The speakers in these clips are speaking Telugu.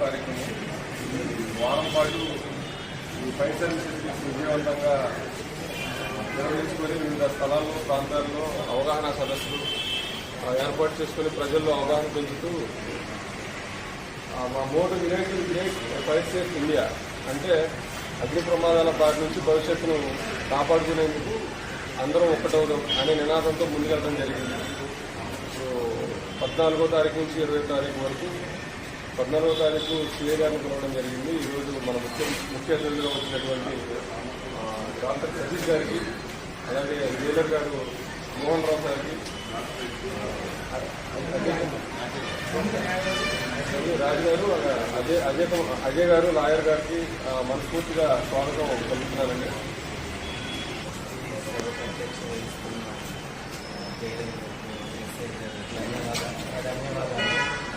కార్యక్రమం. వారం పాటు ఈ ఫైర్ సర్వీసెస్ విజయవంతంగా నిర్వహించుకొని వివిధ స్థలాల్లో ప్రాంతాల్లో అవగాహన సదస్సులు ఏర్పాటు చేసుకుని ప్రజల్లో అవగాహన పెంచుతూ మా మోటు village village fire safe India అంటే అగ్ని ప్రమాదాల బారి నుంచి భవిష్యత్తును కాపాడుకునేందుకు అందరం ఒక్కటవడం అనే నినాదంతో ముందుకెళ్ళడం జరిగింది. సో పద్నాలుగో తారీఖు నుంచి ఇరవై తారీఖు వరకు పద్నాలుగో తారీఖు సీఏ గారిని పిలవడం జరిగింది. ఈరోజు మన ముఖ్య ముఖ్య అతిథిగా వచ్చినటువంటి డాక్టర్ సతీష్ గారికి అలాగే జైలర్ గారు మోహన్ రావు గారికి రాజు గారు అజయ్ అజయ్ అజయ్ గారు లాయర్ గారికి మనస్ఫూర్తిగా స్వాగతం పలుకుతున్నారండి.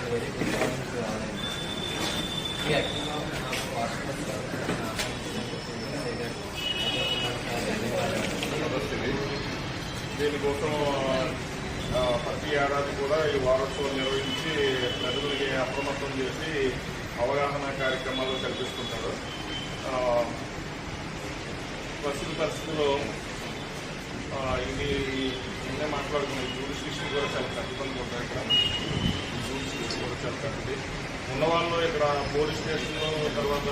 సదస్సుది దీనికోసం ప్రతి ఏడాది కూడా ఈ వారోత్సవం నిర్వహించి ప్రజలకి అప్రమత్తం చేసి అవగాహన కార్యక్రమాలు కల్పిస్తుంటారు. ప్రస్తుత పరిస్థితుల్లో ఇది నిన్నే మాట్లాడుకున్నాం జూడిస్టిక్షన్ కూడా చాలా కట్టుకొని ఉంటాయి ఇక్కడ. జూడిస్టిక్షన్ కూడా చాలా కట్టుది ఉన్నవాళ్ళు ఇక్కడ పోలీస్ స్టేషన్ తర్వాత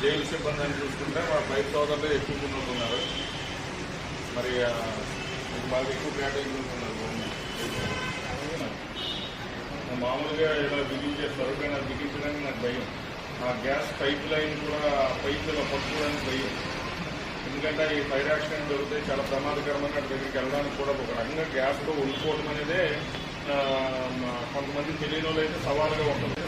జైలు సిబ్బంది అని చూసుకుంటే మా బయట సోదరులు ఎక్కువ మంది ఉంటున్నారు. మరి బాగా ఎక్కువ కేటాయించుకుంటున్నారు మామూలుగా ఏదైనా బిగించేస్తారు కానీ అది బిగించడానికి నాకు భయం. ఆ గ్యాస్ పైప్ లైన్ కూడా పైప్ ఇలా పట్టుకోవడానికి భయం. ఎందుకంటే ఈ ఫైర్ యాక్సిడెంట్ దొరికితే చాలా ప్రమాదకరమైన దగ్గరికి వెళ్ళడానికి కూడా ఒక రకంగా గ్యాస్లో ఉండిపోవడం అనేదే కొంతమంది తెలియని వాళ్ళు అయితే సవాలుగా ఉంటుంది.